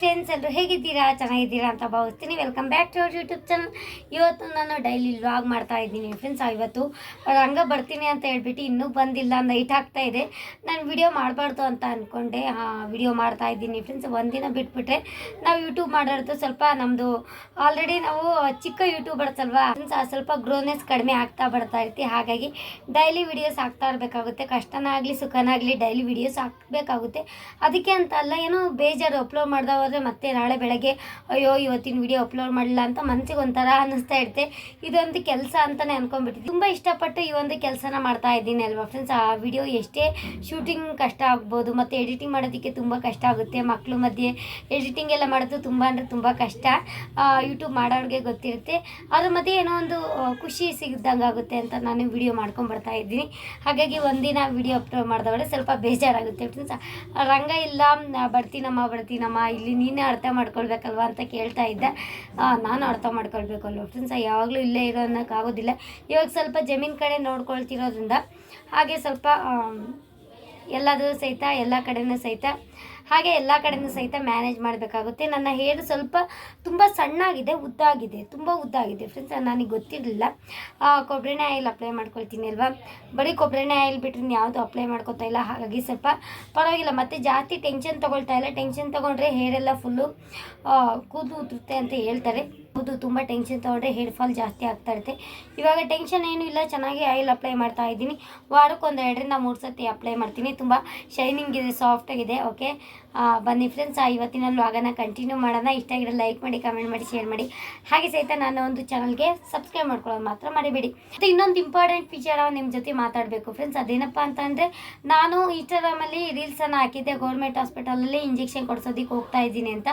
Friends ಎಲ್ಲರೂ ಹೇಗಿದ್ದೀರಾ? ಚೆನ್ನಾಗಿದ್ದೀರಾ ಅಂತ ಭಾವಿಸ್ತೀನಿ. Welcome back to our YouTube channel ಇವತ್ತು ನಾನು ಡೈಲಿ ವ್ಲಾಗ್ ಮಾಡ್ತಾ ಇದ್ದೀನಿ ಫ್ರೆಂಡ್ಸ್ ಇವತ್ತು ಹಂಗೆ ಬರ್ತೀನಿ ಅಂತ ಹೇಳ್ಬಿಟ್ಟು ಇನ್ನೂ ಬಂದಿಲ್ಲ ನೈಟ್ ಆಗ್ತಾ ಇದೆ. ನಾನು ವಿಡಿಯೋ ಮಾಡಬಾರ್ದು ಅಂತ ಅಂದ್ಕೊಂಡೆ ವಿಡಿಯೋ ಮಾಡ್ತಾ ಇದ್ದೀನಿ ಫ್ರೆಂಡ್ಸ್ ಒಂದಿನ ಬಿಟ್ಬಿಟ್ರೆ ನಾವು ಯೂಟ್ಯೂಬ್ ಮಾಡೋದು ಸ್ವಲ್ಪ ನಮ್ಮದು ಆಲ್ರೆಡಿ ನಾವು ಚಿಕ್ಕ ಯೂಟ್ಯೂಬರ್ಸ್ ಅಲ್ವಾ? ಫ್ರೆಂಡ್ಸ್ ಸ್ವಲ್ಪ ಗ್ರೋನೆಸ್ ಕಡಿಮೆ ಆಗ್ತಾ ಬರ್ತಾ ಇರ್ತಿ ಹಾಗಾಗಿ ಡೈಲಿ ವಿಡಿಯೋಸ್ ಹಾಕ್ತಾ ಇರಬೇಕಾಗುತ್ತೆ. ಕಷ್ಟನಾಗಲಿ ಸುಖನಾಗಲಿ ಡೈಲಿ ವಿಡಿಯೋಸ್ ಹಾಕಬೇಕಾಗುತ್ತೆ. ಅದಕ್ಕೆ ಅಂತ ಅಲ್ಲ, ಏನೋ ಬೇಜಾರು ಅಪ್ಲೋಡ್ ಮಾಡ್ದ ಹೋದ್ರೆ ಮತ್ತೆ ನಾಳೆ ಬೆಳಗ್ಗೆ, ಅಯ್ಯೋ, ಇವತ್ತಿನ ವಿಡಿಯೋ ಅಪ್ಲೋಡ್ ಮಾಡಲಿಲ್ಲ ಅಂತ ಮನಸ್ಸಿಗೆ ಒಂಥರ ಅನ್ನಿಸ್ತಾ ಇರುತ್ತೆ. ಇದೊಂದು ಕೆಲಸ ಅಂತಲೇ ಅನ್ಕೊಂಡ್ಬಿಟ್ಟಿದ್ದೆ ತುಂಬ ಇಷ್ಟಪಟ್ಟು ಈ ಒಂದು ಕೆಲಸನ ಮಾಡ್ತಾ ಇದ್ದೀನಿ ಅಲ್ವಾ ಫ್ರೆಂಡ್ಸ್ ಆ ವಿಡಿಯೋ ಎಷ್ಟೇ ಶೂಟಿಂಗ್ ಕಷ್ಟ ಆಗ್ಬೋದು, ಮತ್ತು ಎಡಿಟಿಂಗ್ ಮಾಡೋದಕ್ಕೆ ತುಂಬ ಕಷ್ಟ ಆಗುತ್ತೆ. ಮಕ್ಕಳು ಮಧ್ಯೆ ಎಡಿಟಿಂಗ್ ಎಲ್ಲ ಮಾಡೋದು ತುಂಬ ಅಂದರೆ ತುಂಬ ಕಷ್ಟ. ಯೂಟ್ಯೂಬ್ ಮಾಡೋರಿಗೆ ಗೊತ್ತಿರುತ್ತೆ. ಅದ್ರ ಮಧ್ಯೆ ಏನೋ ಒಂದು ಖುಷಿ ಸಿಗ್ದಂಗೆ ಆಗುತ್ತೆ ಅಂತ ನಾನು ವಿಡಿಯೋ ಮಾಡ್ಕೊಂಡು ಬರ್ತಾ ಇದ್ದೀನಿ. ಹಾಗಾಗಿ ಒಂದಿನ ವಿಡಿಯೋ ಅಪ್ಲೋಡ್ ಮಾಡಿದವಳೆ ಸ್ವಲ್ಪ ಬೇಜಾರಾಗುತ್ತೆ ಫ್ರೆಂಡ್ಸ್ ರಂಗ ಇಲ್ಲ ಬರ್ತೀನಮ್ಮ ಬರ್ತೀನಮ್ಮ ಇಲ್ಲಿ ನೀನೇ ಅರ್ಥ ಮಾಡ್ಕೊಳ್ಬೇಕಲ್ವಾ ಅಂತ ಕೇಳ್ತಾ ಇದ್ದೆ. ನಾನು ಅರ್ಥ ಮಾಡ್ಕೊಳ್ಬೇಕಲ್ವ ಫ್ರೆಂಡ್ಸ್ ಯಾವಾಗಲೂ ಇಲ್ಲೇ ಇರೋ ಅನ್ನೋಕ್ಕಾಗೋದಿಲ್ಲ ಇವಾಗ ಸ್ವಲ್ಪ ಜಮೀನು ಕಡೆ ನೋಡ್ಕೊಳ್ತಿರೋದ್ರಿಂದ, ಹಾಗೆ ಸ್ವಲ್ಪ ಎಲ್ಲದೂ ಸಹಿತ, ಎಲ್ಲ ಕಡೆನೂ ಸಹಿತ ಹಾಗೆ ಎಲ್ಲ ಕಡೆನೂ ಸಹಿತ ಮ್ಯಾನೇಜ್ ಮಾಡಬೇಕಾಗುತ್ತೆ. ನನ್ನ ಹೇರ್ ಸ್ವಲ್ಪ ತುಂಬ ಸಣ್ಣಾಗಿದೆ, ಉದ್ದಾಗಿದೆ, ತುಂಬ ಉದ್ದಾಗಿದೆ. ಫ್ರೆಂಡ್ಸ್ ನನಗೆ ಗೊತ್ತಿರಲಿಲ್ಲ. ಕೊಬ್ಬರಿನೇ ಆಯಿಲ್ ಅಪ್ಲೈ ಮಾಡ್ಕೊಳ್ತೀನಿ ಅಲ್ವಾ? ಬರೀ ಕೊಬ್ಬರಿನೇ ಆಯಿಲ್ ಬಿಟ್ಟರೆ ಯಾವುದು ಅಪ್ಲೈ ಮಾಡ್ಕೊತಾ ಇಲ್ಲ. ಹಾಗಾಗಿ ಸ್ವಲ್ಪ ಪರವಾಗಿಲ್ಲ. ಮತ್ತು ಜಾಸ್ತಿ ಟೆನ್ಷನ್ ತೊಗೊಳ್ತಾ ಇಲ್ಲ. ಟೆನ್ಷನ್ ತೊಗೊಂಡ್ರೆ ಹೇರೆಲ್ಲ ಫುಲ್ಲು ಕೂದಲು ಉದುರುತ್ತೆ ಅಂತ ಹೇಳ್ತಾರೆ. ಹೌದು ತುಂಬ ಟೆನ್ಷನ್ ತೊಗೊಂಡ್ರೆ ಹೇರ್ ಫಾಲ್ ಜಾಸ್ತಿ ಆಗ್ತಾ ಇರುತ್ತೆ. ಇವಾಗ ಟೆನ್ಷನ್ ಏನೂ ಇಲ್ಲ, ಚೆನ್ನಾಗಿ ಆಯಿಲ್ ಅಪ್ಲೈ ಮಾಡ್ತಾ ಇದ್ದೀನಿ. ವಾರಕ್ಕೆ ಒಂದು ಎರಡರಿಂದ ಮೂರು ಸರ್ತಿ ಅಪ್ಲೈ ಮಾಡ್ತೀನಿ. ತುಂಬ ಶೈನಿಂಗ್ ಇದೆ ಸಾಫ್ಟ್ ಆಗಿದೆ ಓಕೆ ಬನ್ನಿ ಫ್ರೆಂಡ್ಸ್ ಆ ಇವತ್ತಿನ ವ್ಲಾಗನ ಕಂಟಿನ್ಯೂ ಮಾಡೋಣ. ಇಷ್ಟ ಆಗಿರೋ ಲೈಕ್ ಮಾಡಿ ಕಮೆಂಟ್ ಮಾಡಿ ಶೇರ್ ಮಾಡಿ. ಹಾಗೆ ಸಹಿತ ನನ್ನ ಒಂದು ಚಾನಲ್ಗೆ ಸಬ್ಸ್ಕ್ರೈಬ್ ಮಾಡ್ಕೊಳ್ಳೋದು ಮಾತ್ರ ಮರಿಬೇಡಿ. ಮತ್ತು ಇನ್ನೊಂದು ಇಂಪಾರ್ಟೆಂಟ್ ವಿಚಾರ ನಿಮ್ಮ ಜೊತೆ ಮಾತಾಡಬೇಕು. ಫ್ರೆಂಡ್ಸ್ ಅದೇನಪ್ಪ ಅಂತಂದರೆ, ನಾನು ಇನ್ಸ್ಟಾಗ್ರಾಮಲ್ಲಿ ರೀಲ್ಸನ್ನು ಹಾಕಿದ್ದೆ. ಗೌರ್ಮೆಂಟ್ ಹಾಸ್ಪಿಟಲಲ್ಲಿ ಇಂಜೆಕ್ಷನ್ ಕೊಡ್ಸೋದಕ್ಕೆ ಹೋಗ್ತಾ ಇದ್ದೀನಿ ಅಂತ.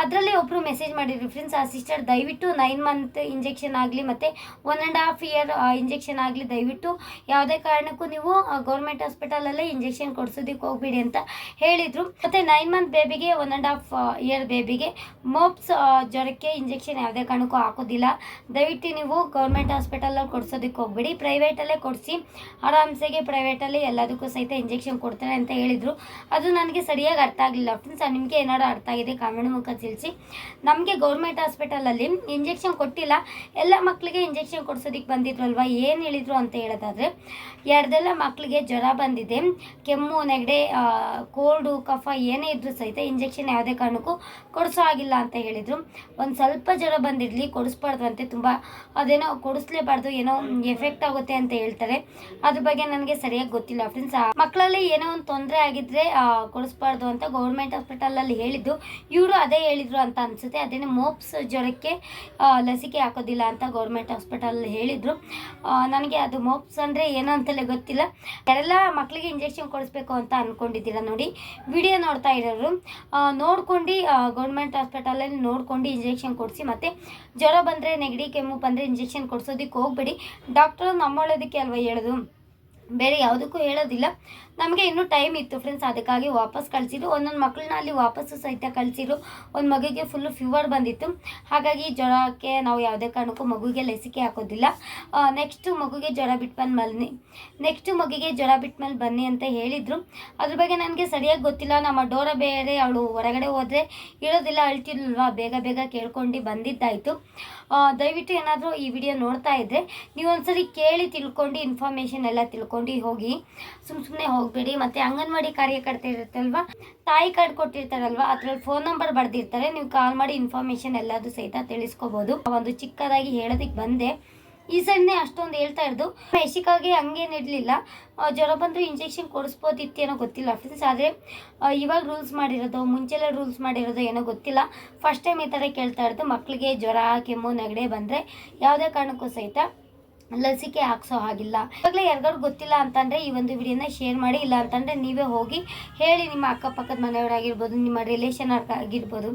ಅದರಲ್ಲಿ ಒಬ್ಬರು ಮೆಸೇಜ್ ಮಾಡಿದ್ರು ಫ್ರೆಂಡ್ಸ್ ಆ ಸಿಸ್ಟರ್ ದಯವಿಟ್ಟು ನೈನ್ ಮಂತ್ ಇಂಜೆಕ್ಷನ್ ಆಗಲಿ ಮತ್ತು one and half year injection ಆಗಲಿ ದಯವಿಟ್ಟು ಯಾವುದೇ ಕಾರಣಕ್ಕೂ ನೀವು ಗೌರ್ಮೆಂಟ್ ಹಾಸ್ಪಿಟಲಲ್ಲೇ ಇಂಜೆಕ್ಷನ್ ಕೊಡಿಸೋದಕ್ಕೆ ಹೋಗ್ಬೇಡಿ ಅಂತ ಹೇಳಿದರು. ಮತ್ತು ನೈನ್ ಮಂತ್ ಬೇಬಿಗೆ ಒನ್ ಆ್ಯಂಡ್ ಹಾಫ್ ಇಯರ್ ಬೇಬಿಗೆ ಮೋಪ್ಸ್ ಜ್ವರಕ್ಕೆ ಇಂಜೆಕ್ಷನ್ ಯಾವುದೇ ಕಾರಣಕ್ಕೂ ಹಾಕೋದಿಲ್ಲ. ದಯವಿಟ್ಟು ನೀವು ಗೌರ್ಮೆಂಟ್ ಹಾಸ್ಪಿಟಲಲ್ಲಿ ಕೊಡಿಸೋದಕ್ಕೆ ಹೋಗ್ಬೇಡಿ. ಪ್ರೈವೇಟಲ್ಲೇ ಕೊಡಿಸಿ, ಆರಾಮ್ಸೆಗೆ ಪ್ರೈವೇಟಲ್ಲಿ ಎಲ್ಲದಕ್ಕೂ ಸಹಿತ ಇಂಜೆಕ್ಷನ್ ಕೊಡ್ತಾರೆ ಅಂತ ಹೇಳಿದರು. ಅದು ನನಗೆ ಸರಿಯಾಗಿ ಅರ್ಥ ಆಗಲಿಲ್ಲ. ಫ್ರೆಂಡ್ಸ್ ನಿಮಗೆ ಏನಾದ್ರು ಅರ್ಥ ಆಗಿದೆ? ಕಾಮೆಂಟ್ ಮುಖ ತಿಳಿಸಿ ನಮಗೆ ಗೌರ್ಮೆಂಟ್ ಹಾಸ್ಪಿಟಲಲ್ಲಿ ಇಂಜೆಕ್ಷನ್ ಕೊಟ್ಟಿಲ್ಲ. ಎಲ್ಲ ಮಕ್ಕಳಿಗೆ ಇಂಜೆಕ್ಷನ್ ಕೊಡ್ಸೋದಕ್ಕೆ ಬಂದಿದ್ರಲ್ವ? ಏನು ಹೇಳಿದರು ಅಂತ ಹೇಳೋದಾದರೆ ಎರಡೆಲ್ಲ ಮಕ್ಕಳಿಗೆ ಜ್ವರ ಬಂದಿದೆ, ಕೆಮ್ಮು, ನೆಗಡೆ ಕೋಲ್ಡು, ಕಫ ಏನೇ ಇದ್ರೂ ಸಹಿತ ಇಂಜೆಕ್ಷನ್ ಯಾವುದೇ ಕಾರಣಕ್ಕೂ ಕೊಡಿಸೋ ಆಗಿಲ್ಲ ಅಂತ ಹೇಳಿದರು. ಒಂದು ಸ್ವಲ್ಪ ಜ್ವರ ಬಂದಿರಲಿ, ಕೊಡಿಸ್ಬಾರ್ದು ಅಂತೆ ತುಂಬ. ಅದೇನೋ ಕೊಡಿಸ್ಲೇಬಾರ್ದು, ಏನೋ ಎಫೆಕ್ಟ್ ಆಗುತ್ತೆ ಅಂತ ಹೇಳ್ತಾರೆ. ಅದ್ರ ಬಗ್ಗೆ ನನಗೆ ಸರಿಯಾಗಿ ಗೊತ್ತಿಲ್ಲ ಫ್ರೆಂಡ್ಸ್. ಮಕ್ಕಳಲ್ಲಿ ಏನೋ ಒಂದು ತೊಂದರೆ ಆಗಿದ್ರೆ ಕೊಡಿಸ್ಬಾರ್ದು ಅಂತ ಗೌರ್ಮೆಂಟ್ ಹಾಸ್ಪಿಟಲಲ್ಲಿ ಹೇಳಿದ್ದು. ಇವರು ಅದೇ ಹೇಳಿದ್ರು ಅಂತ ಅನ್ಸುತ್ತೆ. ಅದೇನೇ ಮೋಪ್ಸ್ ಜ್ವರಕ್ಕೆ ಲಸಿಕೆ ಹಾಕೋದಿಲ್ಲ ಅಂತ ಗೌರ್ಮೆಂಟ್ ಹಾಸ್ಪಿಟಲ್ ಹೇಳಿದ್ರು. ನನಗೆ ಅದು ಮೋಪ್ಸ್ ಅಂದರೆ ಏನು ಅಂತಲೇ ಗೊತ್ತಿಲ್ಲ. ಯಾರೆಲ್ಲ ಮಕ್ಕಳಿಗೆ ಇಂಜೆಕ್ಷನ್ ಕೊಡಿಸ್ಬೇಕು ಅಂತ ಅಂದ್ಕೊಂಡಿದ್ದೀರಾ ನೋಡಿ ವಿಡಿಯೋ ನೋಡ್ತಾ ಇರೋರು. ನೋಡ್ಕೊಂಡು ಗೌರ್ಮೆಂಟ್ ಹಾಸ್ಪಿಟಲಲ್ಲಿ ನೋಡ್ಕೊಂಡು ಇಂಜೆಕ್ಷನ್ ಕೊಡಿಸಿ, ಮತ್ತು ಜ್ವರ ಬಂದರೆ, ನೆಗಡಿ, ಕೆಮ್ಮು ಬಂದರೆ ಇಂಜೆಕ್ಷನ್ ಕೊಡ್ಸೋದಕ್ಕೆ ಹೋಗ್ಬೇಡಿ. ಡಾಕ್ಟರ್ ನಮ್ಮೊಳ್ಳೋದಕ್ಕೆ ಅಲ್ವಾ ಹೇಳೋದು? ಬೇರೆ ಯಾವುದಕ್ಕೂ ಹೇಳೋದಿಲ್ಲ. ನಮಗೆ ಇನ್ನೂ ಟೈಮ್ ಇತ್ತು ಫ್ರೆಂಡ್ಸ್ ಅದಕ್ಕಾಗಿ ವಾಪಸ್ ಕಳಿಸಿದ್ರು ಒಂದೊಂದು ಮಕ್ಕಳನ್ನ ಅಲ್ಲಿ ವಾಪಸ್ಸು ಸಹಿತ ಕಳಿಸಿದ್ರು. ಒಂದು ಮಗುಗೆ ಫುಲ್ಲು ಫೀವರ್ ಬಂದಿತ್ತು. ಹಾಗಾಗಿ ಜ್ವರಕ್ಕೆ ನಾವು ಯಾವುದೇ ಕಾರಣಕ್ಕೂ ಮಗುಗೆ ಲಸಿಕೆ ಹಾಕೋದಿಲ್ಲ. ನೆಕ್ಸ್ಟು ಮಗುಗೆ ಜ್ವರ ಬಿಟ್ಟು ಬಂದು ಬನ್ನಿ ನೆಕ್ಸ್ಟು ಮಗುಗೆ ಜ್ವರ ಬಿಟ್ಟ ಮೇಲೆ ಬನ್ನಿ ಅಂತ ಹೇಳಿದರು. ಅದ್ರ ಬಗ್ಗೆ ನನಗೆ ಸರಿಯಾಗಿ ಗೊತ್ತಿಲ್ಲ. ನಮ್ಮ ಡೋರ ಬೇರೆ ಅವಳು ಹೊರಗಡೆ ಹೋದರೆ ಇರೋದಿಲ್ಲ ಅಳ್ತಿರ್ಲಿಲ್ವಾ? ಬೇಗ ಬೇಗ ಕೇಳ್ಕೊಂಡು ಬಂದಿದ್ದಾಯಿತು. ದಯವಿಟ್ಟು ಏನಾದರೂ ಈ ವಿಡಿಯೋ ನೋಡ್ತಾ ಇದ್ದರೆ ನೀವು ಒಂದ್ಸರಿ ಕೇಳಿ ತಿಳ್ಕೊಂಡು ಇನ್ಫಾರ್ಮೇಷನ್ ಎಲ್ಲ ತಿಳ್ಕೊಂಡು ಹೋಗಿ. ಸುಮ್ಮ ಸುಮ್ಮನೆ ಹೋಗಬೇಡಿ. ಮತ್ತು ಅಂಗನವಾಡಿ ಕಾರ್ಯಕರ್ತೆ ಇರುತ್ತಲ್ವ? ತಾಯಿ ಕಾರ್ಡ್ ಕೊಟ್ಟಿರ್ತಾರಲ್ವ? ಅದ್ರಲ್ಲಿ ಫೋನ್ ನಂಬರ್ ಬರೆದಿರ್ತಾರೆ. ನೀವು ಕಾಲ್ ಮಾಡಿ ಇನ್ಫಾರ್ಮೇಶನ್ ಎಲ್ಲದು ಸಹಿತ ತಿಳಿಸ್ಕೋಬೋದು. ಒಂದು ಚಿಕ್ಕದಾಗಿ ಹೇಳೋದಕ್ಕೆ ಬಂದೆ. ಈ ಸೈಡ್ನೇ ಅಷ್ಟೊಂದು ಹೇಳ್ತಾ ಇರೋದು. ಹಂಗೇನು ಇರಲಿಲ್ಲ. ಜ್ವರ ಬಂದರೆ ಇಂಜೆಕ್ಷನ್ ಕೊಡಿಸ್ಬೋದಿತ್ತೇನೋ ಗೊತ್ತಿಲ್ಲ ಫ್ರೆಂಡ್ಸ್ ಆದರೆ ಇವಾಗ ರೂಲ್ಸ್ ಮಾಡಿರೋದು, ಮುಂಚೆಲ್ಲ ರೂಲ್ಸ್ ಮಾಡಿರೋದು ಏನೋ ಗೊತ್ತಿಲ್ಲ. ಫಸ್ಟ್ ಟೈಮ್ ಈ ಥರ ಕೇಳ್ತಾ ಇರೋದು. ಮಕ್ಕಳಿಗೆ ಜ್ವರ, ಕೆಮ್ಮು, ನೆಗಡೆ ಬಂದರೆ ಯಾವುದೇ ಕಾರಣಕ್ಕೂ ಸಹಿತ ಲಸಿಕೆ ಹಾಕ್ಸೋ ಹಾಗಿಲ್ಲ. ಇವಾಗಲೇ ಯಾರಿಗಾರು ಗೊತ್ತಿಲ್ಲ ಅಂತಂದರೆ ಈ ಒಂದು ವಿಡಿಯೋನ ಶೇರ್ ಮಾಡಿ, ಇಲ್ಲ ಅಂತಂದರೆ ನೀವೇ ಹೋಗಿ ಹೇಳಿ ನಿಮ್ಮ ಅಕ್ಕಪಕ್ಕದ ಮನೆಯವರಾಗಿರ್ಬೋದು ನಿಮ್ಮ ರಿಲೇಷನ್ ಆಗಿರ್ಬೋದು,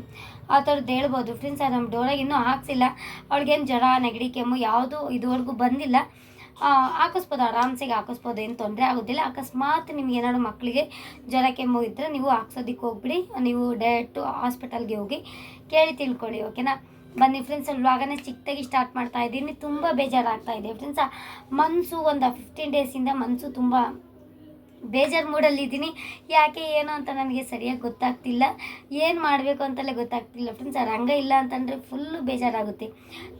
ಆ ಥರದ್ದು ಹೇಳ್ಬೋದು. ಫ್ರೆಂಡ್ಸ್ ನಮ್ಮ ಡೋರಾಗ ಇನ್ನೂ ಹಾಕ್ಸಿಲ್ಲ. ಅವ್ಳಿಗೇನು ಜ್ವರ, ನೆಗಡಿ, ಕೆಮ್ಮು ಯಾವುದು ಇದುವರೆಗೂ ಬಂದಿಲ್ಲ. ಹಾಕಿಸ್ಬೋದು, ಆರಾಮ್ಸೆಗೆ ಹಾಕಿಸ್ಬೋದು, ಏನು ತೊಂದರೆ ಆಗೋದಿಲ್ಲ. ಅಕಸ್ಮಾತ್ ನಿಮ್ಗೆ ಏನಾದ್ರು ಮಕ್ಕಳಿಗೆ ಜ್ವರ, ಕೆಮ್ಮು ಇದ್ದರೆ ನೀವು ಹಾಕ್ಸೋದಕ್ಕೆ ಹೋಗ್ಬಿಡಿ. ನೀವು ಡೈರೆಕ್ಟು ಹಾಸ್ಪಿಟಲ್ಗೆ ಹೋಗಿ ಕೇಳಿ ತಿಳ್ಕೊಳ್ಳಿ ಓಕೆನಾ ಬನ್ನಿ ಫ್ರೆಂಡ್ಸ್ ವ್ಲಾಗನ್ನ ಚಿಕ್ಕದಾಗಿ ಸ್ಟಾರ್ಟ್ ಮಾಡ್ತಾ ಇದ್ದೀನಿ. ತುಂಬ ಬೇಜಾರಾಗ್ತಾ ಇದೆ. ಫ್ರೆಂಡ್ಸ್ ಮನಸ್ಸು ಒಂದು ಫಿಫ್ಟೀನ್ ಡೇಸಿಂದ ಮನಸ್ಸು ತುಂಬ ಬೇಜಾರು ಮೂಡಲ್ಲಿದ್ದೀನಿ. ಯಾಕೆ, ಏನು ಅಂತ ನನಗೆ ಸರಿಯಾಗಿ ಗೊತ್ತಾಗ್ತಿಲ್ಲ. ಏನು ಮಾಡಬೇಕು ಅಂತಲೇ ಗೊತ್ತಾಗ್ತಿಲ್ಲ ಫ್ರೆಂಡ್ಸ್ ರಂಗ ಇಲ್ಲ ಅಂತಂದರೆ ಫುಲ್ಲು ಬೇಜಾರಾಗುತ್ತೆ.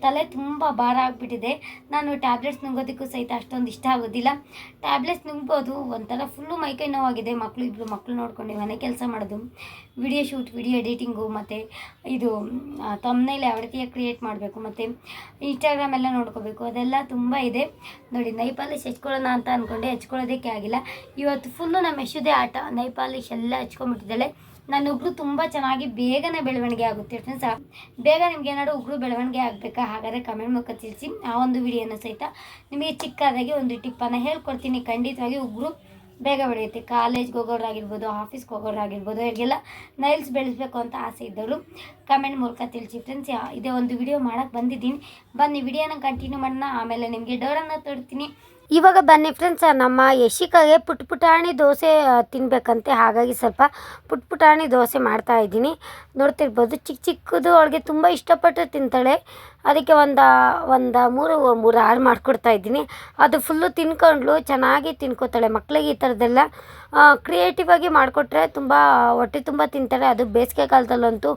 ತಲೆ ತುಂಬ ಭಾರ ಆಗಿಬಿಟ್ಟಿದೆ. ನಾನು ಟ್ಯಾಬ್ಲೆಟ್ಸ್ ನುಂಗೋದಕ್ಕೂ ಸಹಿತ ಅಷ್ಟೊಂದು ಇಷ್ಟ ಆಗೋದಿಲ್ಲ. ಟ್ಯಾಬ್ಲೆಟ್ಸ್ ನುಂಗ್ಬೋದು, ಒಂಥರ ಫುಲ್ಲು ಮೈಕೈ ನೋವಾಗಿದೆ. ಮಕ್ಕಳು ಇಬ್ಬರು ಮಕ್ಕಳು ನೋಡ್ಕೊಂಡು ಮನೆ ಕೆಲಸ ಮಾಡೋದು. ವಿಡಿಯೋ ಶೂಟ್ ವಿಡಿಯೋ ಎಡಿಟಿಂಗು ಮತ್ತು ಇದು ತಮ್ಮನೇಲಿ ಯಾವ ರೀತಿಯ ಕ್ರಿಯೇಟ್ ಮಾಡಬೇಕು. ಮತ್ತು ಇನ್ಸ್ಟಾಗ್ರಾಮ್ ಎಲ್ಲ ನೋಡ್ಕೋಬೇಕು. ಅದೆಲ್ಲ ತುಂಬ ಇದೆ. ನೋಡಿ ನೈ ಹೆಚ್ಕೊಳ್ಳೋಣ ಅಂತ ಅಂದ್ಕೊಂಡೆ ಹೆಚ್ಕೊಳ್ಳೋದಕ್ಕೆ ಆಗಿಲ್ಲ. ಇವತ್ತು ಫುಲ್ಲು ನಮ್ಮ ಯಶುದೇ ಆಟ ನೈ ಪಾಲಿಶ್ ಎಲ್ಲ ಹಚ್ಕೊಂಡ್ಬಿಟ್ಟಿದ್ದಾಳೆ. ನನ್ನ ಉಗುರು ತುಂಬ ಚೆನ್ನಾಗಿ ಬೇಗನೆ ಬೆಳವಣಿಗೆ ಆಗುತ್ತೆ ಫ್ರೆಂಡ್ಸ್ ಬೇಗ ನಿಮ್ಗೆ ಏನಾದರೂ ಉಗುರು ಬೆಳವಣಿಗೆ ಆಗಬೇಕಾ ಹಾಗಾದರೆ ಕಮೆಂಟ್ ಮೂಲಕ ತಿಳಿಸಿ. ಆ ಒಂದು ವಿಡಿಯೋನ ಸಹಿತ ನಿಮಗೆ ಚಿಕ್ಕದಾಗಿ ಒಂದು ಟಿಪ್ಪನ್ನು ಹೇಳ್ಕೊಡ್ತೀನಿ. ಖಂಡಿತವಾಗಿ ಉಗುರು ಬೇಗ ಬೆಳೆಯುತ್ತೆ. ಕಾಲೇಜ್ಗೆ ಹೋಗೋರಾಗಿರ್ಬೋದು ಆಫೀಸ್ಗೆ ಹೋಗೋರಾಗಿರ್ಬೋದು ಇವರಿಗೆಲ್ಲ ನೈಲ್ಸ್ ಬೆಳೆಸಬೇಕು ಅಂತ ಆಸೆ ಇದ್ದವರು ಕಮೆಂಟ್ ಮೂಲಕ ತಿಳಿಸಿ ಫ್ರೆಂಡ್ಸ್ ಇದೇ ಒಂದು ವಿಡಿಯೋ ಮಾಡೋಕ್ಕೆ ಬಂದಿದ್ದೀನಿ. ಬನ್ನಿ ವಿಡಿಯೋನ ಕಂಟಿನ್ಯೂ ಮಾಡೋಣ. ಆಮೇಲೆ ನಿಮಗೆ ಡೋರನ್ನು ತೊಡ್ತೀನಿ. ಇವಾಗ ಬನ್ನಿ ಫ್ರೆಂಡ್ಸ್ ನಮ್ಮ ಯಶಿಕಾಗೆ ಪುಟ್ ಪುಟಾಣಿ ದೋಸೆ ತಿನ್ನಬೇಕಂತೆ ಹಾಗಾಗಿ ಸ್ವಲ್ಪ ಪುಟ್ ಪುಟಾಣಿ ದೋಸೆ ಮಾಡ್ತಾ ಇದ್ದೀನಿ. ನೋಡ್ತಿರ್ಬೋದು ಚಿಕ್ಕ ಚಿಕ್ಕದು, ಅವಳಿಗೆ ತುಂಬ ಇಷ್ಟಪಟ್ಟು ತಿಂತಾಳೆ. ಅದಕ್ಕೆ ಒಂದು ಒಂದು ಮೂರು ಮೂರು ಆರು ಮಾಡಿಕೊಡ್ತಾ ಇದ್ದೀನಿ. ಅದು ಫುಲ್ಲು ತಿನ್ಕೊಂಡ್ಲು ಚೆನ್ನಾಗಿ ತಿನ್ಕೋತಾಳೆ. ಮಕ್ಕಳಿಗೆ ಈ ಥರದ್ದೆಲ್ಲ ಕ್ರಿಯೇಟಿವ್ ಆಗಿ ಮಾಡಿಕೊಟ್ರೆ ತುಂಬ, ಹೊಟ್ಟೆ ತುಂಬ ತಿಂತಾಳೆ. ಅದು ಬೇಸಿಗೆ ಕಾಲದಲ್ಲಂತೂ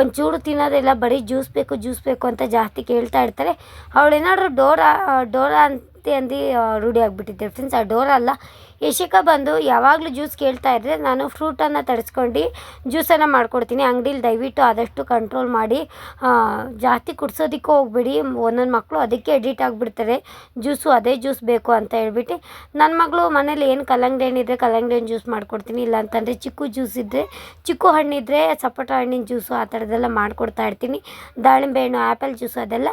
ಒಂಚೂರು ತಿನ್ನೋದಿಲ್ಲ. ಬರೀ ಜ್ಯೂಸ್ ಬೇಕು ಜ್ಯೂಸ್ ಬೇಕು ಅಂತ ಜಾಸ್ತಿ ಕೇಳ್ತಾ ಇರ್ತಾರೆ. ಅವಳೇನಾದ್ರು ಡೋರಾ ಡೋರಾ ಅಂತ ಅಂದು ರೂಢಿ ಆಗಿಬಿಟ್ಟಿದ್ದೆ ಫ್ರೆಂಡ್ಸ್ ಆ ಡೋರ್ ಅಲ್ಲ ಯಶಿಕಾ ಬಂದು ಯಾವಾಗಲೂ ಜ್ಯೂಸ್ ಕೇಳ್ತಾ ಇದ್ದರೆ ನಾನು ಫ್ರೂಟನ್ನು ತರಿಸ್ಕೊಂಡು ಜ್ಯೂಸನ್ನು ಮಾಡ್ಕೊಡ್ತೀನಿ. ಅಂಗಡೀಲಿ ದಯವಿಟ್ಟು ಆದಷ್ಟು ಕಂಟ್ರೋಲ್ ಮಾಡಿ. ಜಾಸ್ತಿ ಕುಡ್ಸೋದಕ್ಕೂ ಹೋಗ್ಬೇಡಿ. ಒಂದೊಂದು ಮಕ್ಕಳು ಅದಕ್ಕೆ ಎಡಿಟ್ ಆಗಿಬಿಡ್ತಾರೆ. ಜ್ಯೂಸು ಅದೇ ಜ್ಯೂಸ್ ಬೇಕು ಅಂತ ಹೇಳ್ಬಿಟ್ಟು ನನ್ನ ಮಗಳು ಮನೇಲಿ ಏನು ಕಲ್ಲಂಗಡಿ ಹಣ್ಣಿದ್ರೆ ಕಲ್ಲಂಗಡಿ ಹಣ್ಣು ಜ್ಯೂಸ್ ಮಾಡ್ಕೊಡ್ತೀನಿ. ಇಲ್ಲ ಅಂತಂದರೆ ಚಿಕ್ಕು ಜ್ಯೂಸ್ ಇದ್ದರೆ ಚಿಕ್ಕು ಹಣ್ಣಿದ್ರೆ ಸಪೋಟ ಹಣ್ಣಿನ ಜ್ಯೂಸು ಆ ಥರದ್ದೆಲ್ಲ ಮಾಡಿಕೊಡ್ತಾ ಇರ್ತೀನಿ. ದಾಳಿಂಬೆ ಹಣ್ಣು ಆ್ಯಪಲ್ ಜ್ಯೂಸು ಅದೆಲ್ಲ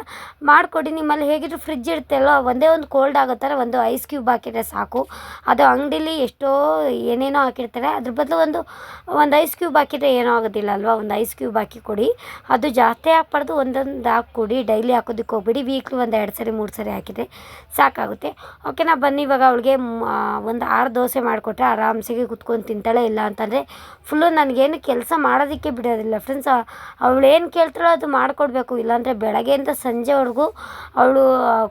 ಮಾಡಿಕೊಡಿ. ನಿಮ್ಮಲ್ಲಿ ಹೇಗಿದ್ರು ಫ್ರಿಜ್ ಇರ್ತಲ್ಲೋ ಒಂದೇ ಒಂದು ಕೋಲ್ಡ್ ಆಗೋ ಥರ ಒಂದು ಐಸ್ ಕ್ಯೂಬ್ ಹಾಕಿದ್ರೆ ಸಾಕು. ಅದು ಅಂಗಡೀಲಿ ಎಷ್ಟೋ ಏನೇನೋ ಹಾಕಿರ್ತಾರೆ. ಅದ್ರ ಬದಲು ಒಂದು ಒಂದು ಐಸ್ ಕ್ಯೂಬ್ ಹಾಕಿದರೆ ಏನೂ ಆಗೋದಿಲ್ಲ ಅಲ್ವಾ? ಒಂದು ಐಸ್ ಕ್ಯೂಬ್ ಹಾಕಿ ಕೊಡಿ. ಅದು ಜಾಸ್ತಿ ಹಾಕ್ಬಾರ್ದು, ಒಂದೊಂದು ಹಾಕಿ ಕೊಡಿ. ಡೈಲಿ ಹಾಕೋದಕ್ಕೆ ಹೋಗ್ಬೇಡಿ. ವೀಕ್ಲಿ ಒಂದು ಎರಡು ಸರಿ, ಮೂರು ಸರಿ ಹಾಕಿದರೆ ಸಾಕಾಗುತ್ತೆ. ಓಕೆನಾ ಬನ್ನಿ, ಇವಾಗ ಅವಳಿಗೆ ಒಂದು ಆರು ದೋಸೆ ಮಾಡಿಕೊಟ್ರೆ ಆರಾಮ್ಸಿಗೆ ಕುತ್ಕೊಂಡು ತಿಂತಾಳೆ ಇಲ್ಲ ಅಂತಂದರೆ ಫುಲ್ಲು ನನಗೇನು ಕೆಲಸ ಮಾಡೋದಕ್ಕೆ ಬಿಡೋದಿಲ್ಲ ಫ್ರೆಂಡ್ಸ್ ಅವಳು ಏನು ಕೇಳ್ತಾಳೋ ಅದು ಮಾಡಿಕೊಡ್ಬೇಕು. ಇಲ್ಲಾಂದರೆ ಬೆಳಗ್ಗೆಯಿಂದ ಸಂಜೆವರೆಗೂ ಅವಳು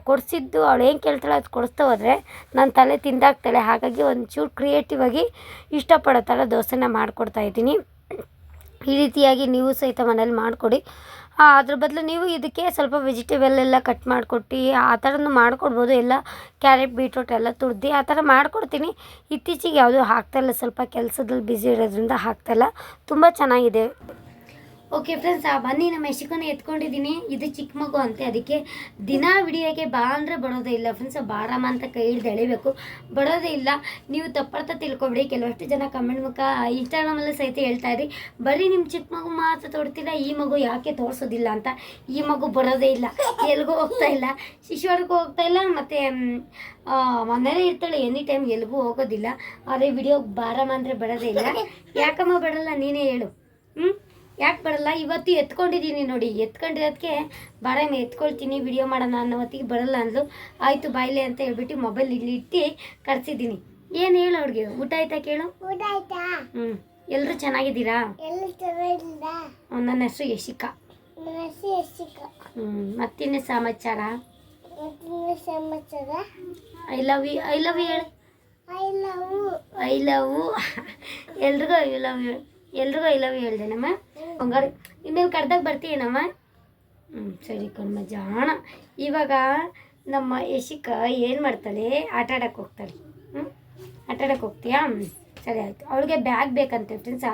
ಕೊಡಿಸಿದ್ದು, ಅವಳು ಏನು ಕೇಳ್ತಾಳೋ ಅದು ಕೊಡಿಸ್ತಾ ಹೋದರೆ ನನ್ನ ತಲೆ ತಿಂದಾಗ್ತಾಳೆ. ಹಾಗಾಗಿ ಒಂಚೂರು ಕ್ರಿಯೇಟಿವ್ ಆಗಿ ಇಷ್ಟಪಡೋ ಥರ ದೋಸೆನ ಮಾಡಿಕೊಡ್ತಾ ಇದ್ದೀನಿ. ಈ ರೀತಿಯಾಗಿ ನೀವು ಸಹಿತ ಮನೇಲಿ ಮಾಡಿಕೊಡಿ. ಅದ್ರ ಬದಲು ನೀವು ಇದಕ್ಕೆ ಸ್ವಲ್ಪ ವೆಜಿಟೇಬಲ್ ಎಲ್ಲ ಕಟ್ ಮಾಡಿಕೊಟ್ಟು, ಆ ಥರನೂ ಮಾಡಿಕೊಡ್ಬೋದು. ಎಲ್ಲ ಕ್ಯಾರೆಟ್ ಬೀಟ್ರೂಟ್ ಎಲ್ಲ ತುರ್ದು ಆ ಥರ ಮಾಡಿಕೊಡ್ತೀನಿ. ಇತ್ತೀಚೆಗೆ ಯಾವುದೂ ಹಾಕ್ತಾಯಿಲ್ಲ ಸ್ವಲ್ಪ ಕೆಲಸದಲ್ಲಿ ಬ್ಯುಸಿ ಇರೋದ್ರಿಂದ ಹಾಕ್ತಾಯಿಲ್ಲ ತುಂಬ ಚೆನ್ನಾಗಿದೆ. ಓಕೆ ಫ್ರೆಂಡ್ಸ್ ಆ ಬನ್ನಿ, ನಮ್ಮ ಯಶಿಕನ ಎತ್ಕೊಂಡಿದ್ದೀನಿ. ಇದು ಚಿಕ್ಕ ಮಗು ಅಂತೆ, ಅದಕ್ಕೆ ದಿನ ವಿಡಿಯೋಗೆ ಬಾ ಅಂದರೆ ಬರೋದೇ ಇಲ್ಲ. ಫ್ರೆಂಡ್ಸ್ ಬಾರಮ್ಮ ಅಂತ ಕೈ ಹಿಡ್ದು ಎಳಿಬೇಕು. ಬರೋದೇ ಇಲ್ಲ. ನೀವು ತಪ್ಪರ್ಥ ತಿಳ್ಕೊಬೇಡಿ. ಕೆಲವಷ್ಟು ಜನ ಕಮೆಂಟ್ ಮುಖ ಇನ್ಸ್ಟಾಗ್ರಾಮಲ್ಲೂ ಸಹಿತ ಹೇಳ್ತಾ ಇರಿ. ಬರೀ ನಿಮ್ಮ ಚಿಕ್ಕ ಮಗು ಮಾತ್ರ ತೊಡ್ತೀರಾ ಈ ಮಗು ಯಾಕೆ ತೋರಿಸೋದಿಲ್ಲ ಅಂತ. ಈ ಮಗು ಬರೋದೇ ಇಲ್ಲ. ಎಲ್ಗೂ ಹೋಗ್ತಾ ಇಲ್ಲ. ಶಿಶುವರ್ಗೂ ಹೋಗ್ತಾ ಇಲ್ಲ, ಮತ್ತು ಮನೇಲೇ ಇರ್ತಾಳೆ. ಎನಿ ಟೈಮ್ ಎಲ್ಗೂ ಹೋಗೋದಿಲ್ಲ. ಆದರೆ ವಿಡಿಯೋ ಬಾರಮ್ಮ ಅಂದರೆ ಬರೋದೇ ಇಲ್ಲ. ಯಾಕಮ್ಮ ಬರಲ್ಲ? ನೀನೇ ಹೇಳು. ಹ್ಞೂ ಯಾಕೆ ಬರಲ್ಲ? ಇವತ್ತು ಎತ್ಕೊಂಡಿದ್ದೀನಿ ನೋಡಿ. ಎತ್ಕೊಂಡಿರೋದಕ್ಕೆ ಬಾರಮ್ಮ ಎತ್ಕೊಳ್ತೀನಿ ವಿಡಿಯೋ ಮಾಡೋಣ ಅನ್ನೋ ಹೊತ್ತಿಗೆ ಬರಲ್ಲ ಅಂದ್ಲು. ಆಯಿತು ಬಾಯ್ಲೆ ಅಂತ ಹೇಳ್ಬಿಟ್ಟು ಮೊಬೈಲ್ ಇಲ್ಲಿ ಇಟ್ಟು ಕರ್ಸಿದ್ದೀನಿ. ಏನು ಹೇಳು ಅವ್ರಿಗೆ ಊಟ ಆಯ್ತಾ ಕೇಳು? ಊಟ ಆಯ್ತಾ? ಹ್ಞೂ ಎಲ್ಲರೂ ಚೆನ್ನಾಗಿದ್ದೀರಾ? ನನ್ನ ಹೆಸರು ಯಶಿಕಾ. ಹ್ಞೂ ಮತ್ತಿನ್ನು ಸಮಾಚಾರ? ಮತ್ತಿನ ಸಮಾಚಾರ? I love you I love you ಹೇಳು. ಐ ಲವ್ ಐ ಲವ್ ಎಲ್ರಿಗೂ ಐ ಲವ್ ಯು ಎಲ್ರಿಗೂ ಐ ಲವ್ ಯು ಹೇಳ್ದೇನಮ್ಮ ಹಂಗಾರೆ ಇನ್ನೇನು ಕಡ್ದಾಗ ಬರ್ತೀಯೇನಮ್ಮ ಹ್ಞೂ ಸರಿ ಕಣ್ಮ ಜಾಣ ಇವಾಗ ನಮ್ಮ ಯಶಿಕ ಏನು ಮಾಡ್ತಾಳೆ? ಆಟ ಆಡಕ್ಕೆ ಹೋಗ್ತಾಳೆ. ಹ್ಞೂ ಆಟ ಹೋಗ್ತೀಯಾ. ಸರಿ ಆಯಿತು. ಅವಳಿಗೆ ಬ್ಯಾಗ್ ಬೇಕಂತೆ ಫ್ರೆಂಡ್ಸ್